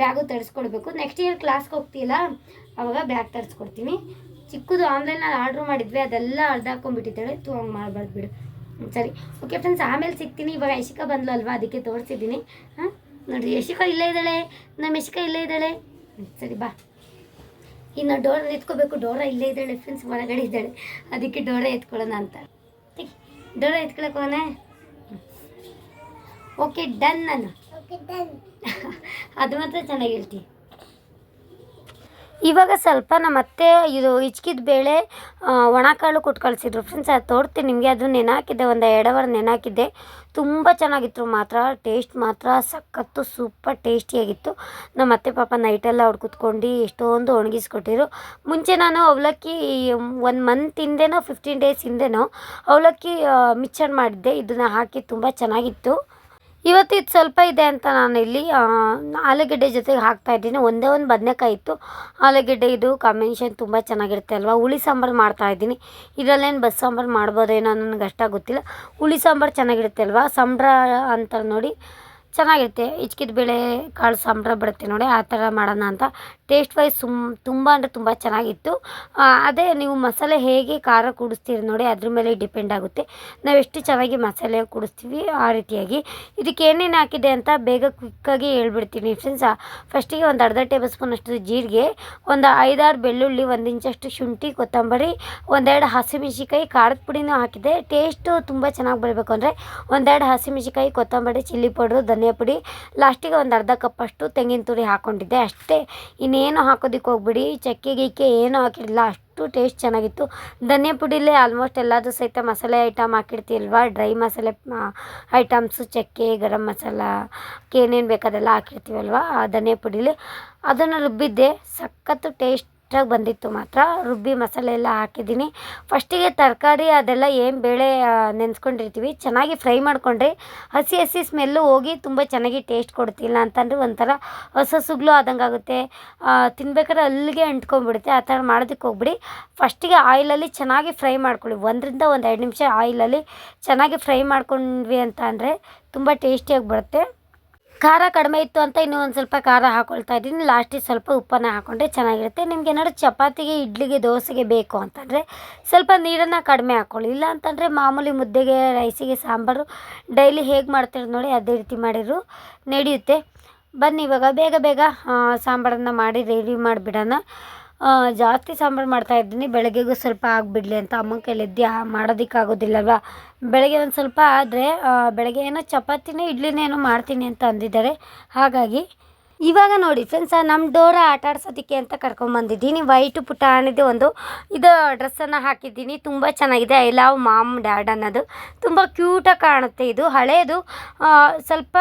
ಬ್ಯಾಗು ತರಿಸ್ಕೊಡ್ಬೇಕು. ನೆಕ್ಸ್ಟ್ ಇಯರ್ ಕ್ಲಾಸ್ಗೆ ಹೋಗ್ತೀಯಲ್ಲ, ಅವಾಗ ಬ್ಯಾಗ್ ತರಿಸ್ಕೊಡ್ತೀನಿ. ಚಿಕ್ಕದು ಆನ್ಲೈನಲ್ಲಿ ಆರ್ಡ್ರ್ ಮಾಡಿದ್ವಿ, ಅದೆಲ್ಲ ಅರ್ಧ ಹಾಕೊಂಡ್ಬಿಟ್ಟಿದ್ದಾಳೆ ತು, ಹಂಗೆ ಮಾಡಬಾರ್ದು ಬಿಡು. ಸರಿ. ಓಕೆ ಫ್ರೆಂಡ್ಸ್ ಆಮೇಲೆ ಸಿಗ್ತೀನಿ. ಇವಾಗ ಯಶಿಕಾ ಬಂದ್ಲು ಅಲ್ವಾ? ಅದಕ್ಕೆ ತೋರಿಸಿದ್ದೀನಿ. ಹಾಂ ನೋಡಿರಿ, ಯಶಿಕಾ ಇಲ್ಲೇ ಇದ್ದಾಳೆ. ನಮ್ಮ ಯಶಿಕಾ ಇಲ್ಲೇ ಇದ್ದಾಳೆ. ಸರಿ ಬಾ. ಇನ್ನು ಡೋರ ಎತ್ಕೋಬೇಕು. ಡೋರ ಇಲ್ಲೇ ಇದ್ದಾಳೆ ಫ್ರೆಂಡ್ಸ್ ಒಳಗಡೆ ಇದ್ದಾಳೆ. ಅದಕ್ಕೆ ಡೋರ ಎತ್ಕೊಳ್ಳೋಣ ಅಂತ. ಡೋರ ಎತ್ಕೊಳಕ್ಕೆ ಹೋಗೋಣ? ಓಕೆ ಡನ್ ನಾನು ಅದು ಮಾತ್ರ ಚೆನ್ನಾಗಿ ಹೇಳ್ತಿ. ಇವಾಗ ಸ್ವಲ್ಪ ನಮ್ಮ ಅತ್ತೆ ಇದು ಹಿಚ್ಕಿದ ಬೇಳೆ ಒಣ ಕಾಳು ಕೊಟ್ಟು ಕಳಿಸಿದ್ರು. ಫ್ರೆಂಡ್ಸ್ ಅದು ತೋರ್ತೀನಿ ನಿಮಗೆ. ಅದು ನೆನಾಕಿದ್ದೆ, ಒಂದು ಎರಡು ಅವರ್ ನೆನಾಕಿದ್ದೆ. ತುಂಬ ಚೆನ್ನಾಗಿತ್ತು ಮಾತ್ರ. ಟೇಸ್ಟ್ ಮಾತ್ರ ಸಖತ್ತು ಸೂಪರ್ ಟೇಸ್ಟಿಯಾಗಿತ್ತು ನಮ್ಮ ಅತ್ತೆ ಪಾಪ ನೈಟೆಲ್ಲ ಅವ್ರು ಕುತ್ಕೊಂಡು ಎಷ್ಟೊಂದು ಒಣಗಿಸ್ಕೊಟ್ಟಿರು ಮುಂಚೆ ನಾನು ಅವಲಕ್ಕಿ, ಒಂದು ಮಂತ್ ಹಿಂದೆನೋ ಫಿಫ್ಟೀನ್ ಡೇಸ್ ಹಿಂದೆನೋ, ಅವಲಕ್ಕಿ ಮಿಕ್ಸರ್ ಮಾಡಿದ್ದೆ. ಇದನ್ನು ಹಾಕಿ ತುಂಬ ಚೆನ್ನಾಗಿತ್ತು. ಇವತ್ತು ಇದು ಸ್ವಲ್ಪ ಇದೆ ಅಂತ ನಾನು ಇಲ್ಲಿ ಆಲೂಗಡ್ಡೆ ಜೊತೆಗೆ ಹಾಕ್ತಾ ಇದ್ದೀನಿ. ಒಂದೇ ಒಂದು ಬದನೆಕಾಯಿ ಇತ್ತು. ಆಲೂಗಡ್ಡೆ ಇದು ಕಾಂಬಿನೇಷನ್ ತುಂಬ ಚೆನ್ನಾಗಿರುತ್ತೆ ಅಲ್ವಾ? ಹುಳಿ ಸಾಂಬಾರು ಮಾಡ್ತಾ ಇದ್ದೀನಿ. ಇದರಲ್ಲೇನು ಬಸ್ ಸಾಂಬಾರು ಮಾಡ್ಬೋದೇನೋ ನನಗೆ ಅಷ್ಟ ಗೊತ್ತಿಲ್ಲ. ಹುಳಿ ಸಾಂಬಾರು ಚೆನ್ನಾಗಿರುತ್ತೆ ಅಲ್ವಾ? ಸಂಬ್ರ ಅಂತಾರೆ ನೋಡಿ ಚೆನ್ನಾಗಿರುತ್ತೆ. ಹಿಚ್ಕಿದ ಬೇಳೆ ಕಾಳು ಸಾಂಬ್ರ ಬರುತ್ತೆ ನೋಡಿ, ಆ ಥರ ಮಾಡೋಣ ಅಂತ ಟೇಸ್ಟ್ ವೈಸ್ ಸುಮ್, ತುಂಬ ಅಂದರೆ ತುಂಬ ಚೆನ್ನಾಗಿತ್ತು. ಅದೇ ನೀವು ಮಸಾಲೆ ಹೇಗೆ ಖಾರ ಕೂಡಿಸ್ತೀರಿ ನೋಡಿ ಅದ್ರ ಮೇಲೆ ಡಿಪೆಂಡ್ ಆಗುತ್ತೆ. ನಾವು ಎಷ್ಟು ಚೆನ್ನಾಗಿ ಮಸಾಲೆ ಕೂಡಿಸ್ತೀವಿ ಆ ರೀತಿಯಾಗಿ. ಇದಕ್ಕೆ ಏನೇನು ಹಾಕಿದೆ ಅಂತ ಬೇಗ ಕ್ವಿಕ್ಕಾಗಿ ಹೇಳ್ಬಿಡ್ತೀನಿ ಫ್ರೆಂಡ್ಸ್ ಫಸ್ಟಿಗೆ ಒಂದು ಅರ್ಧ ಟೇಬಲ್ ಸ್ಪೂನ್ ಅಷ್ಟು ಜೀರಿಗೆ, ಒಂದು ಐದಾರು ಬೆಳ್ಳುಳ್ಳಿ, ಒಂದು ಇಂಚಷ್ಟು ಶುಂಠಿ, ಕೊತ್ತಂಬರಿ ಒಂದೆರಡು ಹಸಿಮೆಣಸಿಕಾಯಿ ಖಾರದ ಪುಡಿನೂ ಹಾಕಿದೆ. ಟೇಸ್ಟು ತುಂಬ ಚೆನ್ನಾಗಿ ಬರಬೇಕು ಅಂದರೆ ಒಂದೆರಡು ಹಸಿಮೆಣಸಿಕಾಯಿ ಕೊತ್ತಂಬರಿ, ಚಿಲ್ಲಿ ಪೌಡ್ರು, ಧನಿಯಾ ಪುಡಿ ಲಾಸ್ಟಿಗೆ ಒಂದು ಅರ್ಧ ಕಪ್ಪಷ್ಟು ತೆಂಗಿನ ತುರಿ ಹಾಕ್ಕೊಂಡಿದ್ದೆ ಅಷ್ಟೇ ಇನ್ನೇನು ಹಾಕೋದಕ್ಕೆ ಹೋಗ್ಬಿಡಿ. ಚಕ್ಕೆ ಗಿಕ್ಕೆ ಏನೂ ಹಾಕಿರಲಿಲ್ಲ. ಅಷ್ಟು ಟೇಸ್ಟ್ ಚೆನ್ನಾಗಿತ್ತು. ಧನಿಯಾ ಪುಡಿಲೇ ಆಲ್ಮೋಸ್ಟ್ ಎಲ್ಲದೂ ಸಹಿತ ಮಸಾಲೆ ಐಟಮ್ ಹಾಕಿರ್ತೀವಲ್ವ ಡ್ರೈ ಮಸಾಲೆ ಐಟಮ್ಸು ಚಕ್ಕೆ, ಗರಂ ಮಸಾಲ, ಏನೇನು ಬೇಕಾದೆಲ್ಲ ಹಾಕಿರ್ತೀವಲ್ವ? ಆ, ಧನಿಯಾ ಪುಡಿಲಿ. ಅದನ್ನು ರುಬ್ಬಿದ್ದೆ. ಸಖತ್ತು ಟೇಸ್ಟಾಗಿ ಬಂದಿತ್ತು ಮಾತ್ರ. ರುಬ್ಬಿ ಮಸಾಲೆ ಎಲ್ಲ ಹಾಕಿದ್ದೀನಿ. ಫಸ್ಟಿಗೆ ತರಕಾರಿ ಅದೆಲ್ಲ ಏನು ಬೇಳೆ ನೆನೆಸ್ಕೊಂಡಿರ್ತೀವಿ. ಚೆನ್ನಾಗಿ ಫ್ರೈ ಮಾಡಿಕೊಂಡ್ರೆ ಹಸಿ ಹಸಿ ಸ್ಮೆಲ್ಲು ಹೋಗಿ ತುಂಬ ಚೆನ್ನಾಗಿ ಟೇಸ್ಟ್ ಕೊಡ್ತಿಲ್ಲ ಅಂತಂದರೆ ಒಂಥರ ಹೊಸ ಸುಗ್ಲು ಆದಂಗೆ ಆಗುತ್ತೆ. ತಿನ್ಬೇಕಾದ್ರೆ ಅಲ್ಲಿಗೆ ಅಂಟ್ಕೊಂಡ್ಬಿಡುತ್ತೆ. ಆ ಥರ ಮಾಡೋದಕ್ಕೆ ಹೋಗ್ಬಿಡಿ. ಫಸ್ಟಿಗೆ ಆಯಿಲಲ್ಲಿ ಚೆನ್ನಾಗಿ ಫ್ರೈ ಮಾಡ್ಕೊಳ್ಳಿ. ಒಂದರಿಂದ ಒಂದು ಎರಡು ನಿಮಿಷ ಆಯಿಲಲ್ಲಿ ಚೆನ್ನಾಗಿ ಫ್ರೈ ಮಾಡ್ಕೊಂಡ್ವಿ ಅಂತ ಅಂದರೆ ತುಂಬ ಟೇಸ್ಟಿಯಾಗಿ ಬರುತ್ತೆ. ಖಾರ ಕಡಿಮೆ ಇತ್ತು ಅಂತ ಇನ್ನೂ ಒಂದು ಸ್ವಲ್ಪ ಖಾರ ಹಾಕ್ಕೊಳ್ತಾ ಇದ್ದೀನಿ. ಲಾಸ್ಟಿಗೆ ಸ್ವಲ್ಪ ಉಪ್ಪನ್ನು ಹಾಕ್ಕೊಂಡ್ರೆ ಚೆನ್ನಾಗಿರುತ್ತೆ. ನಿಮ್ಗೆ ಏನಾದ್ರು ಚಪಾತಿಗೆ, ಇಡ್ಲಿಗೆ, ದೋಸೆಗೆ ಬೇಕು ಅಂತಂದರೆ ಸ್ವಲ್ಪ ನೀರನ್ನು ಕಡಿಮೆ ಹಾಕ್ಕೊಳ್ಳಿ ಇಲ್ಲ ಅಂತಂದರೆ ಮಾಮೂಲಿ ಮುದ್ದೆಗೆ ರೈಸಿಗೆ ಸಾಂಬಾರು ಡೈಲಿ ಹೇಗೆ ಮಾಡ್ತೀರಿ ನೋಡಿ ಅದೇ ರೀತಿ ಮಾಡಿದ್ರು ನಡೆಯುತ್ತೆ. ಬನ್ನಿ ಇವಾಗ ಬೇಗ ಬೇಗ ಸಾಂಬಾರನ್ನು ಮಾಡಿ ರೆಡಿ ಮಾಡಿಬಿಡೋಣ. ಜಾಸ್ತಿ ಸಾಂಬಾರು ಮಾಡ್ತಾ ಇದ್ದೀನಿ. ಬೆಳಗ್ಗೆಗೂ ಸ್ವಲ್ಪ ಆಗಿಬಿಡ್ಲಿ ಅಂತ ಅಮ್ಮನ ಕೈಲಿ ಎದ್ದು ಮಾಡೋದಕ್ಕಾಗೋದಿಲ್ಲಲ್ವ? ಬೆಳಗ್ಗೆ ಒಂದು ಸ್ವಲ್ಪ ಆದರೆ ಬೆಳಗ್ಗೆ ಏನೋ ಚಪಾತಿನೇ ಇಡ್ಲಿನೇನೋ ಮಾಡ್ತೀನಿ ಅಂತ ಅಂದಿದ್ದಾರೆ. ಹಾಗಾಗಿ ಇವಾಗ ನೋಡಿ ಫ್ರೆಂಡ್ಸ್ ನಮ್ಮ ಡೋರ ಆಟ ಆಡ್ಸೋದಕ್ಕೆ ಅಂತ ಕರ್ಕೊಂಬಂದಿದ್ದೀನಿ ವೈಟು ಪುಟಾಣಿದೆ ಒಂದು ಇದು ಡ್ರೆಸ್ಸನ್ನು ಹಾಕಿದ್ದೀನಿ. ತುಂಬ ಚೆನ್ನಾಗಿದೆ. ಐ ಲವ್ ಮಾಮ್ ಡ್ಯಾಡ್ ಅನ್ನೋದು. ತುಂಬ ಕ್ಯೂಟಾಗಿ ಕಾಣುತ್ತೆ ಇದು. ಹಳೆಯದು ಸ್ವಲ್ಪ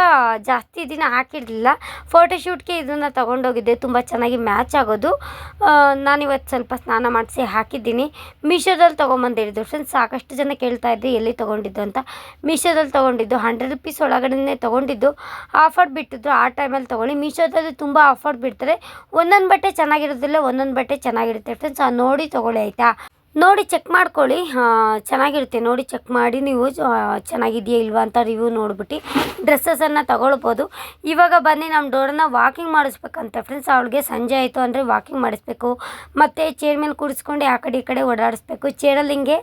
ಜಾಸ್ತಿ ದಿನ ಹಾಕಿರಲಿಲ್ಲ. ಫೋಟೋಶೂಟ್ಗೆ ಇದನ್ನು ತೊಗೊಂಡೋಗಿದ್ದೆ. ತುಂಬ ಚೆನ್ನಾಗಿ ಮ್ಯಾಚ್ ಆಗೋದು. ನಾನಿವತ್ತು ಸ್ವಲ್ಪ ಸ್ನಾನ ಮಾಡಿಸಿ ಹಾಕಿದ್ದೀನಿ. ಮೀಶೋದಲ್ಲಿ ತೊಗೊಂಬಂದಿದ್ದು ಫ್ರೆಂಡ್ಸ್ ಸಾಕಷ್ಟು ಜನ ಕೇಳ್ತಾ ಇದ್ರಿ ಎಲ್ಲಿ ತೊಗೊಂಡಿದ್ದು ಅಂತ. ಮೀಶೋದಲ್ಲಿ ತೊಗೊಂಡಿದ್ದು ಹಂಡ್ರೆಡ್ ರುಪೀಸ್ ಒಳಗಡೆನೇ ತೊಗೊಂಡಿದ್ದು. ಆಫರ್ ಬಿಟ್ಟಿದ್ರು. ಆ ಟೈಮಲ್ಲಿ ತೊಗೊಳ್ಳಿ. ಮೀಶೋದಲ್ಲಿ ತುಂಬ ಆಫರ್ ಬಿಡ್ತಾರೆ. ಒಂದೊಂದು ಬಟ್ಟೆ ಚೆನ್ನಾಗಿರೋದಿಲ್ಲ ಒಂದೊಂದು ಬಟ್ಟೆ ಚೆನ್ನಾಗಿರುತ್ತೆ. ಫ್ರೆಂಡ್ಸ್ ನೋಡಿ ತೊಗೊಳ್ಳಿ ಆಯಿತಾ? ನೋಡಿ ಚೆಕ್ ಮಾಡ್ಕೊಳ್ಳಿ. ಚೆನ್ನಾಗಿರುತ್ತೆ. ನೋಡಿ ಚೆಕ್ ಮಾಡಿ ನೀವು ಚೆನ್ನಾಗಿದೆಯಾ ಇಲ್ವಾ ಅಂತ ರಿವ್ಯೂ ನೋಡ್ಬಿಟ್ಟು ಡ್ರೆಸ್ಸಸನ್ನು ತಗೊಳ್ಬೋದು. ಇವಾಗ ಬನ್ನಿ ನಮ್ಮ ಡೋರನ್ನ ವಾಕಿಂಗ್ ಮಾಡಿಸ್ಬೇಕಂತೆ ಫ್ರೆಂಡ್ಸ್ ಅವಳಿಗೆ ಸಂಜೆ ಆಯಿತು ಅಂದರೆ ವಾಕಿಂಗ್ ಮಾಡಿಸ್ಬೇಕು. ಮತ್ತು ಚೇರ್ ಮೇಲೆ ಕೂರಿಸ್ಕೊಂಡು ಆ ಕಡೆ ಈ ಕಡೆ ಓಡಾಡಿಸ್ಬೇಕು. ಚೇರಲ್ಲಿ ಹಿಂಗೆ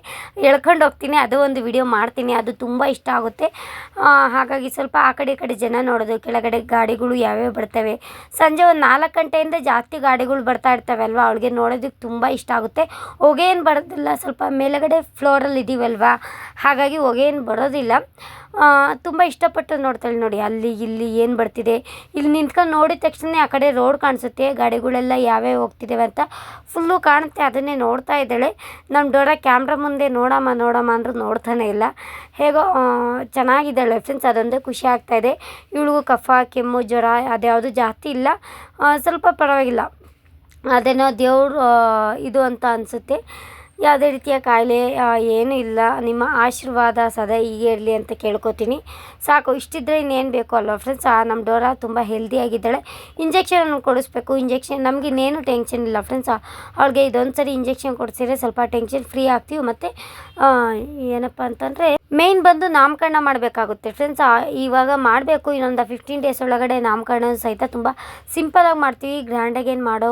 ಎಳ್ಕೊಂಡು ಹೋಗ್ತೀನಿ. ಅದು ಒಂದು ವಿಡಿಯೋ ಮಾಡ್ತೀನಿ. ಅದು ತುಂಬ ಇಷ್ಟ ಆಗುತ್ತೆ. ಹಾಗಾಗಿ ಸ್ವಲ್ಪ ಆ ಕಡೆ ಈ ಕಡೆ ಜನ ನೋಡೋದು. ಕೆಳಗಡೆ ಗಾಡಿಗಳು ಯಾವ್ಯಾವ ಬರ್ತವೆ. ಸಂಜೆ ಒಂದು ನಾಲ್ಕು ಗಂಟೆಯಿಂದ ಜಾಸ್ತಿ ಗಾಡಿಗಳು ಬರ್ತಾ ಇರ್ತವೆ ಅಲ್ವಾ? ಅವಳಿಗೆ ನೋಡೋದಕ್ಕೆ ತುಂಬ ಇಷ್ಟ ಆಗುತ್ತೆ. ಹೊಗೆ ಏನು ಬರೋದಿಲ್ಲ, ಸ್ವಲ್ಪ ಮೇಲುಗಡೆ ಫ್ಲೋರಲ್ಲಿ ಇದ್ದೀವಲ್ವ ಹಾಗಾಗಿ ಹೊಗೆ ಏನು ಬರೋದಿಲ್ಲ ತುಂಬ ಇಷ್ಟಪಟ್ಟು ನೋಡ್ತಾಳೆ ನೋಡಿ, ಅಲ್ಲಿ ಇಲ್ಲಿ ಏನು ಬರ್ತಿದೆ. ಇಲ್ಲಿ ನಿಂತ್ಕೊಂಡು ನೋಡಿದ ತಕ್ಷಣ ಆ ಕಡೆ ರೋಡ್ ಕಾಣಿಸುತ್ತೆ, ಗಾಡಿಗಳೆಲ್ಲ ಯಾವ್ಯಾವ ಹೋಗ್ತಿದ್ದಾವೆ ಅಂತ ಫುಲ್ಲು ಕಾಣುತ್ತೆ, ಅದನ್ನೇ ನೋಡ್ತಾ ಇದ್ದಾಳೆ. ನಮ್ಮ ಡೋರ ಕ್ಯಾಮ್ರಾ ಮುಂದೆ ನೋಡಮ್ಮ ನೋಡಮ್ಮ ಅಂದರೂ ನೋಡ್ತಾನೆ ಇಲ್ಲ. ಹೇಗೋ ಚೆನ್ನಾಗಿದ್ದಾಳೆ ಫ್ರೆಂಡ್ಸ್ ಅದೊಂದೇ ಖುಷಿ ಆಗ್ತಾಯಿದೆ ಇವಳಿಗೂ ಕಫ, ಕೆಮ್ಮು, ಜ್ವರ ಅದ್ಯಾವುದು ಜಾಸ್ತಿ ಇಲ್ಲ. ಸ್ವಲ್ಪ ಪರವಾಗಿಲ್ಲ. ಅದೇನೋ ದೇವ್ರ ಇದು ಅಂತ ಅನಿಸುತ್ತೆ. ಯಾವುದೇ ರೀತಿಯ ಕಾಯಿಲೆ ಆ, ಏನೂ ಇಲ್ಲ. ನಿಮ್ಮ ಆಶೀರ್ವಾದ ಸದಾ ಹೀಗೆ ಇರಲಿ ಅಂತ ಕೇಳ್ಕೊತೀನಿ. ಸಾಕು ಇಷ್ಟಿದ್ರೆ ಇನ್ನೇನು ಬೇಕು ಅಲ್ವಾ ಫ್ರೆಂಡ್ಸ್ ನಮ್ಮ ಡೋರಾ ತುಂಬ ಹೆಲ್ದಿಯಾಗಿದ್ದಾಳೆ ಇಂಜೆಕ್ಷನ್ ಕೊಡಿಸ್ಬೇಕು. ಇಂಜೆಕ್ಷನ್ ನಮಗೆ ಇನ್ನೇನು ಟೆನ್ಷನ್ ಇಲ್ಲ ಫ್ರೆಂಡ್ಸ್ ಅವಳಿಗೆ ಇದೊಂದು ಸರಿ ಇಂಜೆಕ್ಷನ್ ಕೊಡಿಸಿದ್ರೆ ಸ್ವಲ್ಪ ಟೆನ್ಷನ್ ಫ್ರೀ ಆಗ್ತೀವಿ. ಮತ್ತು ಏನಪ್ಪ ಅಂತಂದರೆ ಮೇಯ್ನ್ ಬಂದು ನಾಮಕರಣ ಮಾಡಬೇಕಾಗುತ್ತೆ ಫ್ರೆಂಡ್ಸ್ ಇವಾಗ ಮಾಡಬೇಕು. ಇನ್ನೊಂದು ಫಿಫ್ಟೀನ್ ಡೇಸ್ ಒಳಗಡೆ ನಾಮಕರಣ ಸಹಿತ ತುಂಬ ಸಿಂಪಲಾಗಿ ಮಾಡ್ತೀವಿ. ಗ್ರ್ಯಾಂಡಾಗಿ ಏನು ಮಾಡೋ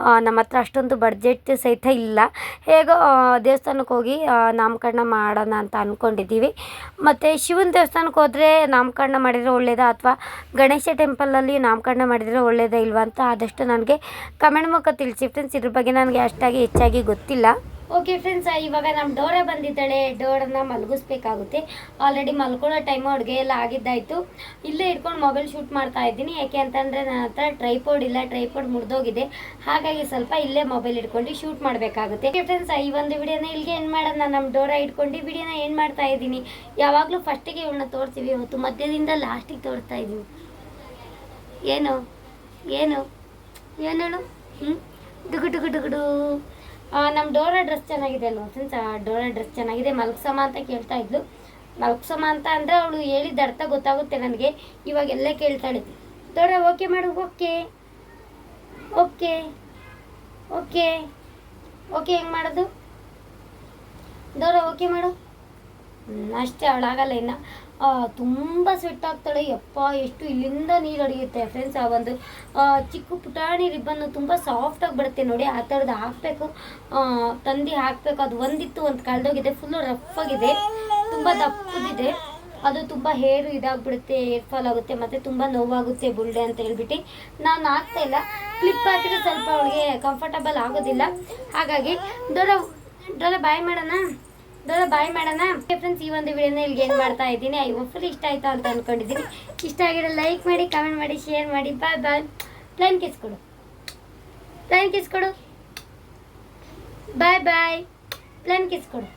ಆ, ನಮ್ಮ ಹತ್ರ ಅಷ್ಟೊಂದು ಬಡ್ಜೆಟ್ ಸಹಿತ ಇಲ್ಲ. ಹೇಗೋ ಆ, ದೇವಸ್ಥಾನಕ್ಕೆ ಹೋಗಿ ನಾಮಕರಣ ಮಾಡೋಣ ಅಂತ ಅಂದ್ಕೊಂಡಿದ್ದೀವಿ ಮತ್ತು ಶಿವನ ದೇವಸ್ಥಾನಕ್ಕೆ ಹೋದರೆ ನಾಮಕರಣ ಮಾಡಿದರೆ ಒಳ್ಳೆಯದಾ ಅಥವಾ ಗಣೇಶ ಟೆಂಪಲಲ್ಲಿ ನಾಮಕರಣ ಮಾಡಿದರೆ ಒಳ್ಳೆಯದಾ ಇಲ್ವಾ ಅಂತ ಆದಷ್ಟು ನನಗೆ ಕಮೆಂಟ್ ಮೂಲಕ ತಿಳಿಸಿ. ಫ್ರೆಂಡ್ಸ್ ಇದ್ರ ಬಗ್ಗೆ ನನಗೆ ಅಷ್ಟಾಗಿ ಹೆಚ್ಚಾಗಿ ಗೊತ್ತಿಲ್ಲ. ಓಕೆ ಫ್ರೆಂಡ್ಸ್ ಇವಾಗ ನಮ್ಮ ಡೋರ ಬಂದಿದ್ದಾಳೆ. ಡೋರನ್ನ ಮಲಗಿಸ್ಬೇಕಾಗುತ್ತೆ. ಆಲ್ರೆಡಿ ಮಲ್ಕೊಳ್ಳೋ ಟೈಮ್ ಅಡುಗೆ ಎಲ್ಲ ಆಗಿದ್ದಾಯಿತು. ಇಲ್ಲೇ ಇಟ್ಕೊಂಡು ಮೊಬೈಲ್ ಶೂಟ್ ಮಾಡ್ತಾ ಇದ್ದೀನಿ. ಯಾಕೆ ಅಂತಂದರೆ ನನ್ನ ಹತ್ರ ಟ್ರೈಪೋಡ್ ಇಲ್ಲ. ಟ್ರೈಪೋಡ್ ಮುರಿದೋಗಿದೆ. ಹಾಗಾಗಿ ಸ್ವಲ್ಪ ಇಲ್ಲೇ ಮೊಬೈಲ್ ಇಟ್ಕೊಂಡು ಶೂಟ್ ಮಾಡಬೇಕಾಗುತ್ತೆ. ಓಕೆ ಫ್ರೆಂಡ್ಸ್ ಈ ಒಂದು ವಿಡಿಯೋನ ಇಲ್ಲಿಗೆ ಏನು ಮಾಡೋಣ. ನಮ್ಮ ಡೋರ ಇಟ್ಕೊಂಡು ವಿಡಿಯೋನ ಏನು ಮಾಡ್ತಾ ಇದ್ದೀನಿ. ಯಾವಾಗಲೂ ಫಸ್ಟಿಗೆ ಇವಳನ್ನ ತೋರಿಸ್ತೀವಿ ಇವತ್ತು ಮಧ್ಯದಿಂದ ಲಾಸ್ಟಿಗೆ ತೋರಿಸ್ತಾ ಇದ್ದೀವಿ ಏನು? ಏನು? ಏನೇಳು ಹ್ಞೂ ಡುಗು ಡುಗು ಡುಗುಡು ನಮ್ಮ ಡೋರಾ ಡ್ರೆಸ್ ಚೆನ್ನಾಗಿದೆ ಅಲ್ವಾ ಫ್ರೆಂಡ್ಸ್ ಆ, ಡೋರಾ ಡ್ರೆಸ್ ಚೆನ್ನಾಗಿದೆ. ಮಲ್ಕ್ಸಮ್ಮ ಅಂತ ಕೇಳ್ತಾ ಇದ್ಲು. ಮಲ್ಕ್ಸಮ್ಮ ಅಂತ ಅಂದರೆ ಅವಳು ಹೇಳಿದ ಅರ್ಥ ಗೊತ್ತಾಗುತ್ತೆ ನನಗೆ. ಇವಾಗೆಲ್ಲ ಕೇಳ್ತಾಳೆ ಡೋರಾ ಓಕೆ ಮಾಡು. ಓಕೆ ಓಕೆ ಓಕೆ ಓಕೆ ಹೆಂಗೆ ಮಾಡೋದು? ಡೋರಾ ಓಕೆ ಮಾಡು. ಅಷ್ಟೇ, ಅವಳಾಗಲ್ಲ ಇನ್ನು. ತುಂಬ ಆಗ್ತಾಳೆ. ಯಪ್ಪ, ಎಷ್ಟು ಇಲ್ಲಿಂದ ನೀರು ಅಡಿಯುತ್ತೆ ಫ್ರೆಂಡ್ಸ್ ಆ ಒಂದು ಚಿಕ್ಕ ಪುಟಾಣಿ ರಿಬ್ಬನ್ನು ತುಂಬ ಸಾಫ್ಟಾಗಿ ಬರುತ್ತೆ ನೋಡಿ, ಆ ಥರದ್ದು ಹಾಕಬೇಕು. ತಂದು ಹಾಕಬೇಕು. ಅದು ಒಂದಿತ್ತು ಅಂತ ಕಳೆದೋಗಿದೆ. ಫುಲ್ಲು ರಫ್ ಆಗಿದೆ. ತುಂಬ ದಪ್ಪದಿದೆ. ಅದು ತುಂಬ ಹೇರು ಇದಾಗ್ಬಿಡುತ್ತೆ ಹೇರ್ ಫಾಲ್ ಆಗುತ್ತೆ, ಮತ್ತು ತುಂಬ ನೋವಾಗುತ್ತೆ ಬುಲ್ಡೆ ಅಂತ ಹೇಳ್ಬಿಟ್ಟು. ನಾನು ಹಾಕ್ತಾ ಇಲ್ಲ. ಕ್ಲಿಪ್ ಹಾಕಿದ್ರೆ ಸ್ವಲ್ಪ ಅವಳಿಗೆ ಕಂಫರ್ಟಬಲ್ ಆಗೋದಿಲ್ಲ. ಹಾಗಾಗಿ, ದೊಡ್ಡ ದೊಡ್ಡ ಬಾಯ್ ಮಾಡೋಣ? ದೊಡ್ಡ ಬಾಯ್ ಮಾಡೋಣ. ಫ್ರೆಂಡ್ಸ್ ಈ ಒಂದು ವಿಡಿಯೋನ ಇಲ್ಲಿಗೆ ಏನು ಮಾಡ್ತಾ ಇದ್ದೀನಿ. ಐ ಫುಲ್ ಇಷ್ಟ ಆಯ್ತಾ ಅಂತ ಅಂದ್ಕೊಂಡಿದ್ದೀನಿ ಇಷ್ಟ ಆಗಿರೋ ಲೈಕ್ ಮಾಡಿ ಕಮೆಂಟ್ ಮಾಡಿ ಶೇರ್ ಮಾಡಿ. ಬಾಯ್ ಬಾಯ್ ಪ್ಲೈನ್ ಕಿಸ್ ಕೊಡು. ಪ್ಲೈನ್ ಕಿಸ್ ಕೊಡು. ಬಾಯ್ ಬಾಯ್ ಪ್ಲೈನ್ ಕಿಸ್ ಕೊಡು.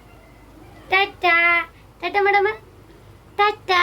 ಟಾಟಾ ಟಾಟಾ ಮೇಡಮ ಟಾಟಾ